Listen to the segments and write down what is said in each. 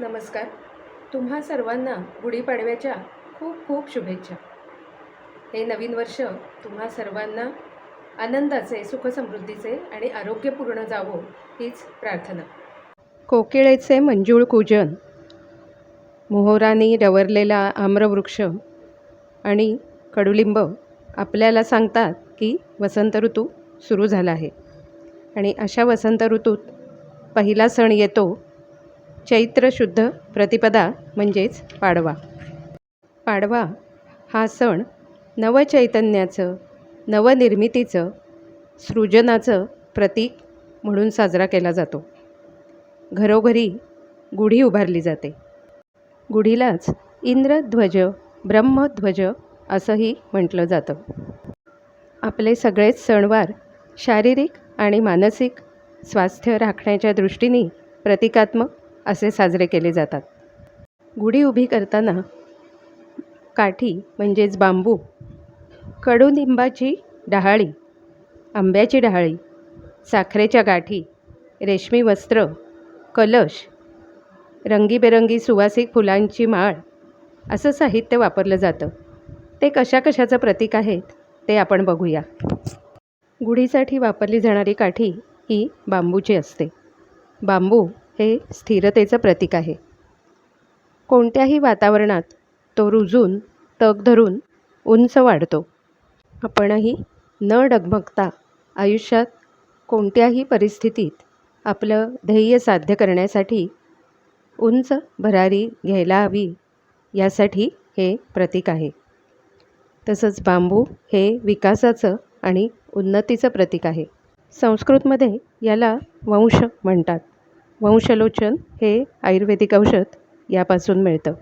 नमस्कार. तुम्हा सर्वांना गुढीपाडव्याच्या खूप खूप शुभेच्छा. हे नवीन वर्ष तुम्हा सर्वांना आनंदाचे सुखसमृद्धीचे आणि आरोग्यपूर्ण जावो हीच प्रार्थना. कोकिळेचे मंजूळ कूजन मोहोरानी डवरलेला आम्रवृक्ष आणि कडुलिंब आपल्याला सांगतात की वसंत ऋतू सुरू झाला आहे. आणि अशा वसंत ऋतूत पहिला सण येतो चैत्र शुद्ध प्रतिपदा म्हणजेच पाडवा. पाडवा हा सण नवचैतन्याचं नवनिर्मितीचं सृजनाचं प्रतीक म्हणून साजरा केला जातो. घरोघरी गुढी उभारली जाते. गुढीलाच इंद्रध्वज ब्रह्मध्वज असंही म्हटलं जातं. आपले सगळेच सणवार शारीरिक आणि मानसिक स्वास्थ्य राखण्याच्या दृष्टीने प्रतिकात्मक असे साजरे केले जातात. गुढी उभी करताना काठी म्हणजेच बांबू कडुनिंबाची डहाळी आंब्याची डहाळी साखरेच्या गाठी रेशमी वस्त्र कलश रंगीबेरंगी सुवासिक फुलांची माळ असं साहित्य वापरलं जातं. ते कशा कशाचं प्रतीक आहेत ते आपण बघूया. गुढीसाठी वापरली जाणारी काठी ही बांबूची असते. बांबू हे स्थिरतेचं प्रतीक आहे. कोणत्याही वातावरणात तो रुजून तग धरून उंच वाढतो. आपणही न डगमगता आयुष्यात कोणत्याही परिस्थितीत आपलं ध्येय साध्य करण्यासाठी उंच भरारी घ्यायला हवी यासाठी हे प्रतीक आहे. तसंच बांबू हे विकासाचं आणि उन्नतीचं प्रतीक आहे. संस्कृतमध्ये याला वंश म्हणतात. वंशलोचन हे आयुर्वेदिक औषध यापासून मिळतं.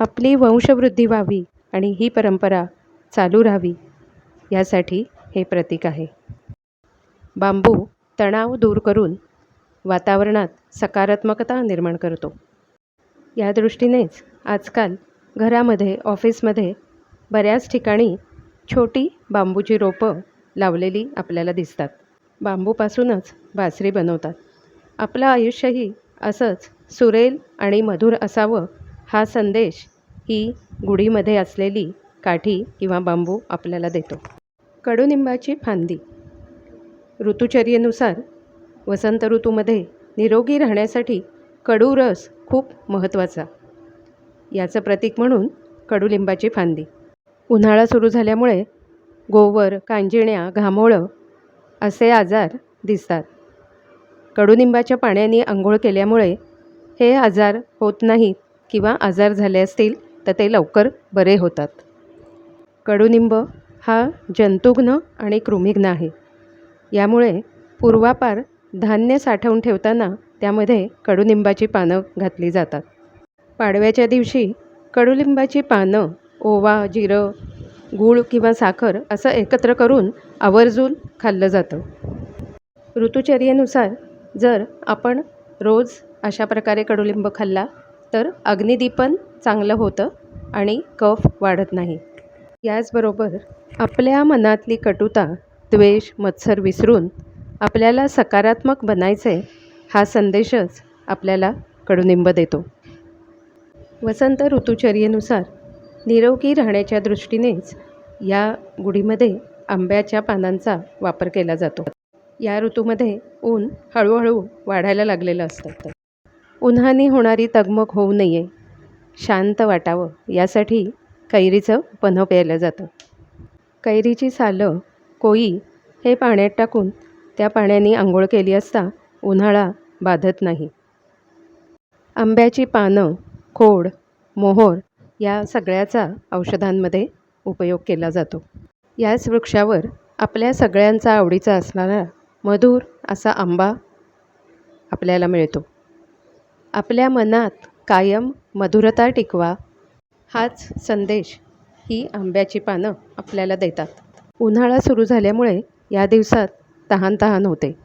आपली वंशवृद्धी व्हावी आणि ही परंपरा चालू राहावी यासाठी हे प्रतीक आहे. बांबू तणाव दूर करून वातावरणात सकारात्मकता निर्माण करतो. या दृष्टीनेच आजकाल घरामध्ये ऑफिसमध्ये बऱ्याच ठिकाणी छोटी बांबूची रोपं लावलेली आपल्याला दिसतात. बांबूपासूनच बासरी बनवतात. आपलं आयुष्यही असंच सुरेल आणि मधुर असावं हा संदेश ही गुढीमध्ये असलेली काठी किंवा बांबू आपल्याला देतो. कडुनिंबाची फांदी. ऋतुचर्येनुसार वसंत ऋतूमध्ये निरोगी राहण्यासाठी कडू रस खूप महत्त्वाचा. याचं प्रतीक म्हणून कडुलिंबाची फांदी. उन्हाळा सुरू झाल्यामुळे गोवर कांजिण्या घामोळं असे आजार दिसतात. कडुनिंबाच्या पाण्याने आंघोळ केल्यामुळे हे आजार होत नाहीत किंवा आजार झाले असतील तर ते लवकर बरे होतात. कडुनिंब हा जंतुघ्न आणि कृमिघ्न आहे. यामुळे पूर्वापार धान्य साठवून ठेवताना त्यामध्ये कडुनिंबाची पानं घातली जातात. पाडव्याच्या दिवशी कडुलिंबाची पानं ओवा जिरं गूळ किंवा साखर असं एकत्र करून आवर्जून खाल्लं जातं. ऋतुचर्येनुसार जर आपण रोज अशा प्रकारे कडुलिंब खाल्ला तर अग्निदीपन चांगलं होतं आणि कफ वाढत नाही. याचबरोबर आपल्या मनातली कटुता द्वेष मत्सर विसरून आपल्याला सकारात्मक बनायचे हा संदेशच आपल्याला कडुनिंब देतो. वसंत ऋतुचर्येनुसार निरोगी राहण्याच्या दृष्टीनेच या गुढीमध्ये आंब्याच्या पानांचा वापर केला जातो. या ऋतूमध्ये ऊन हळूहळू वाढायला लागलेलं असतं. उन्हाने होणारी तगमग होऊ नये. शांत वाटावं. यासाठी कैरीचं पन्ह प्यायलं जातं. कैरीची सालं कोई हे पाण्यात टाकून त्या पाण्याने आंघोळ केली असता उन्हाळा बाधत नाही. आंब्याची पानं खोड मोहोर या सगळ्याचा औषधांमध्ये उपयोग केला जातो. याच वृक्षावर आपल्या सगळ्यांचा आवडीचा असणारा मधुर असा आंबा आपल्याला मिळतो. आपल्या मनात कायम मधुरता टिकवा हाच संदेश ही आंब्याची पानं आपल्याला देतात. उन्हाळा सुरू झाल्यामुळे या दिवसात तहान तहान होते.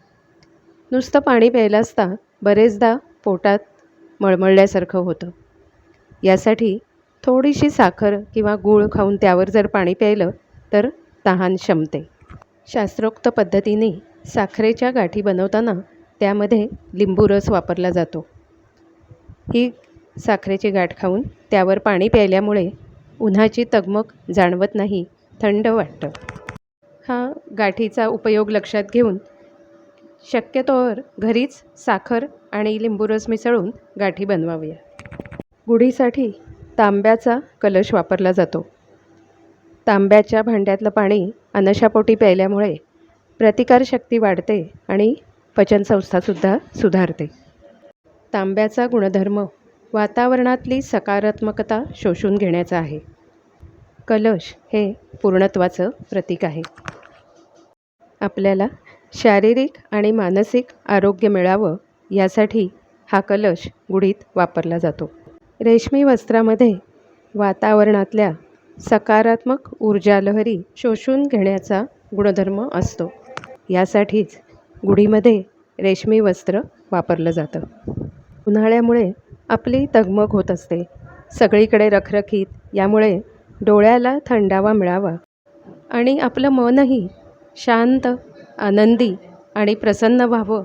नुसतं पाणी प्यायला असता बरेचदा पोटात मळमळल्यासारखं होतं. यासाठी थोडीशी साखर किंवा गूळ खाऊन त्यावर जर पाणी प्यायलं तर तहान शमते. शास्त्रोक्त पद्धतीने साखरेच्या गाठी बनवताना त्यामध्ये लिंबू रस वापरला जातो. ही साखरेची गाठ खाऊन त्यावर पाणी प्यायल्यामुळे उन्हाची तगमग जाणवत नाही थंड वाटतं. हा गाठीचा उपयोग लक्षात घेऊन शक्यतोवर घरीच साखर आणि लिंबूरस मिसळून गाठी बनवाव्या. गुढीसाठी तांब्याचा कलश वापरला जातो. तांब्याच्या भांड्यातलं पाणी अनशापोटी प्यायल्यामुळे प्रतिकारशक्ती वाढते आणि पचनसंस्थासुद्धा सुधारते. तांब्याचा गुणधर्म वातावरणातली सकारात्मकता शोषून घेण्याचा आहे. कलश हे पूर्णत्वाचं प्रतीक आहे. आपल्याला शारीरिक आणि मानसिक आरोग्य मिळावं यासाठी हा कलश गुढीत वापरला जातो. रेशमी वस्त्रामध्ये वातावरणातल्या सकारात्मक ऊर्जा लहरी शोषून घेण्याचा गुणधर्म असतो. यासाठीच गुढीमध्ये रेशमी वस्त्र वापरलं जातं. उन्हाळ्यामुळे आपली तगमग होत असते. सगळीकडे रखरखीत यामुळे डोळ्याला थंडावा मिळावा आणि आपलं मनही शांत आनंदी आणि प्रसन्न व्हावं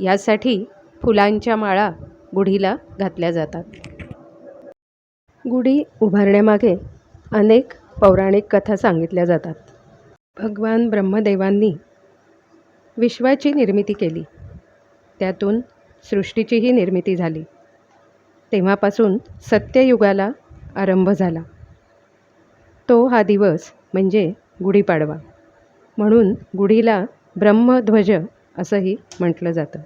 यासाठी फुलांच्या माळा गुढीला घातल्या जातात. गुढी उभारण्यामागे अनेक पौराणिक कथा सांगितल्या जातात. भगवान ब्रह्मदेवांनी विश्वाची निर्मिती केली. त्यातून सृष्टीचीही निर्मिती झाली. तेव्हापासून सत्ययुगाला आरंभ झाला. तो हा दिवस म्हणजे गुढीपाडवा. म्हणून गुढीला ब्रह्मध्वज असंही म्हटलं जातं.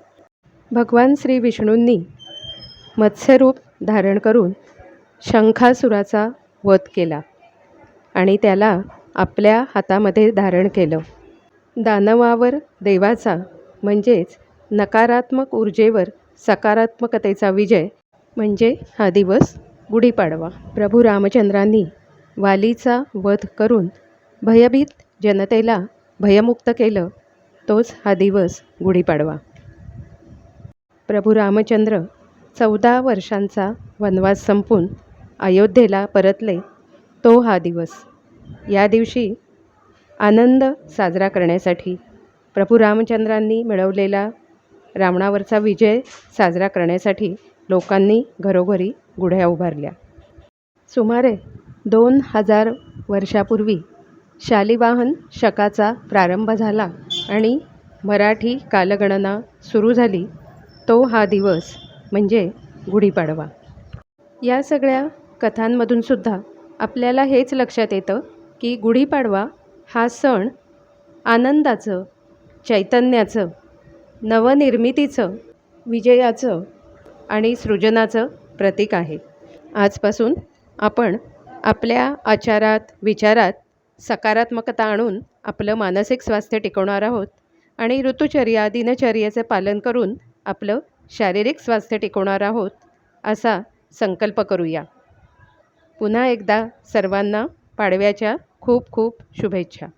भगवान श्री विष्णूंनी मत्स्यरूप धारण करून शंखासुराचा वध केला आणि त्याला आपल्या हातामध्ये धारण केलं. दानवावर देवाचा म्हणजेच नकारात्मक ऊर्जेवर सकारात्मकतेचा विजय म्हणजे हा दिवस गुढीपाडवा. प्रभू रामचंद्रांनी वालीचा वध करून भयभीत जनतेला भयमुक्त केलं तोच हा दिवस गुढीपाडवा. प्रभू रामचंद्र चौदा वर्षांचा वनवास संपून अयोध्येला परतले तो हा दिवस. या दिवशी आनंद साजरा करण्यासाठी प्रभू रामचंद्रांनी मिळवलेला रावणावरचा विजय साजरा करण्यासाठी लोकांनी घरोघरी गुढ्या उभारल्या. सुमारे दोन हजार वर्षापूर्वी शालिवाहन शकाचा प्रारंभ झाला आणि मराठी कालगणना सुरू झाली तो हा दिवस म्हणजे गुढीपाडवा. या सगळ्या कथांमधून सुद्धा आपल्याला हेच लक्षात येतं की गुढीपाडवा हा सण आनंदाचं चैतन्याचं नवनिर्मितीचं विजयाचं आणि सृजनाचं प्रतीक आहे. आजपासून आपण आपल्या आचारात विचारात सकारात्मकता आणून आपलं मानसिक स्वास्थ्य टिकवणार आहोत आणि ऋतुचर्या दिनचर्येचं पालन करून आपलं शारीरिक स्वास्थ्य टिकवणार आहोत असा संकल्प करूया. पुन्हा एकदा सर्वांना पाडव्याच्या खूप खूप शुभेच्छा.